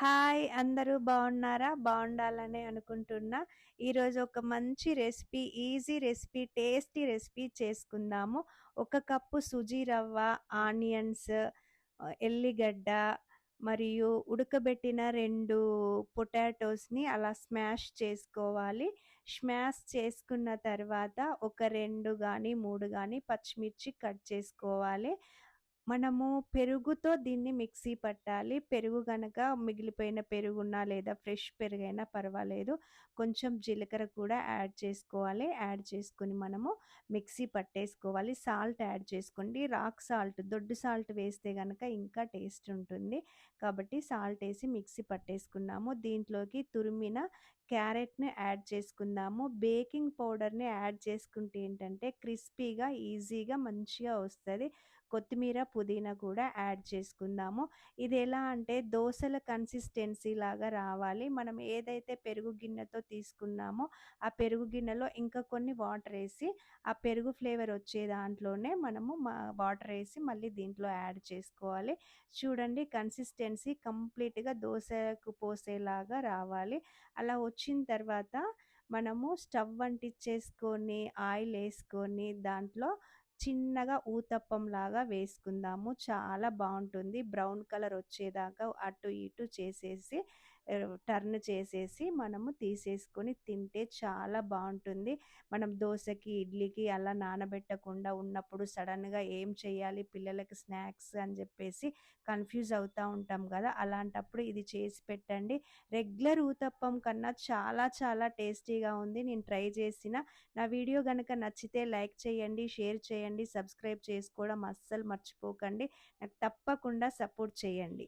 Hi అందరూ బాగున్నారా? బాగుండాలని అనుకుంటున్నా. ఈరోజు ఒక మంచి recipe easy recipe tasty recipe చేసుకుందాము. ఒక కప్పు సుజీ రవ్వ ఆనియన్స్ ఎల్లిగడ్డ మరియు ఉడకబెట్టిన రెండు పొటాటోస్ని అలా స్మాష్ చేసుకోవాలి. స్మాష్ చేసుకున్న తర్వాత ఒక రెండు కానీ మూడు కానీ పచ్చిమిర్చి కట్ చేసుకోవాలి. మనము పెరుగుతో దీన్ని మిక్సీ పట్టాలి. పెరుగు కనుక మిగిలిపోయిన పెరుగున్నా లేదా ఫ్రెష్ పెరుగైనా పర్వాలేదు. కొంచెం జీలకర్ర కూడా యాడ్ చేసుకోవాలి. యాడ్ చేసుకుని మనము మిక్సీ పట్టేసుకోవాలి. సాల్ట్ యాడ్ చేసుకోండి. రాక్ సాల్ట్ దొడ్డు సాల్ట్ వేస్తే కనుక ఇంకా టేస్ట్ ఉంటుంది. కాబట్టి సాల్ట్ వేసి మిక్సీ పట్టేసుకున్నాము. దీంట్లోకి తురిమిన క్యారెట్ని యాడ్ చేసుకుందాము. బేకింగ్ పౌడర్ని యాడ్ చేసుకుంటే ఏంటంటే క్రిస్పీగా ఈజీగా మంచిగా వస్తుంది. కొత్తిమీర పుదీనా కూడా యాడ్ చేసుకుందాము. ఇది ఎలా అంటే దోశల కన్సిస్టెన్సీ లాగా రావాలి. మనం ఏదైతే పెరుగు గిన్నెతో తీసుకున్నామో ఆ పెరుగు గిన్నెలో ఇంకా కొన్ని వాటర్ వేసి ఆ పెరుగు ఫ్లేవర్ వచ్చే దాంట్లోనే మనము వాటర్ వేసి మళ్ళీ దీంట్లో యాడ్ చేసుకోవాలి. చూడండి కన్సిస్టెన్సీ కంప్లీట్గా దోశకు పోసేలాగా రావాలి. అలా వచ్చిన తర్వాత మనము స్టవ్ అంటిచ్చేసుకొని ఆయిల్ వేసుకొని దాంట్లో చిన్నగా ఊతప్పం లాగా వేసుకుందాము. చాలా బాగుంటుంది. బ్రౌన్ కలర్ వచ్చేదాకా అటు ఇటు చేసేసి టర్న్ చేసేసి మనము తీసేసుకొని తింటే చాలా బాగుంటుంది. మనం దోశకి ఇడ్లీకి అలా నానబెట్టకుండా ఉన్నప్పుడు సడన్గా ఏం చేయాలి? పిల్లలకి స్నాక్స్ అని చెప్పేసి కన్ఫ్యూజ్ అవుతూ ఉంటాం కదా! అలాంటప్పుడు ఇది చేసి పెట్టండి. రెగ్యులర్ ఊతప్పం కన్నా చాలా చాలా టేస్టీగా ఉంది. నేను ట్రై చేసిన. నా వీడియో కనుక నచ్చితే లైక్ చేయండి షేర్ చేయండి సబ్స్క్రైబ్ చేసుకోవడం అస్సలు మర్చిపోకండి. నాకు తప్పకుండా సపోర్ట్ చేయండి.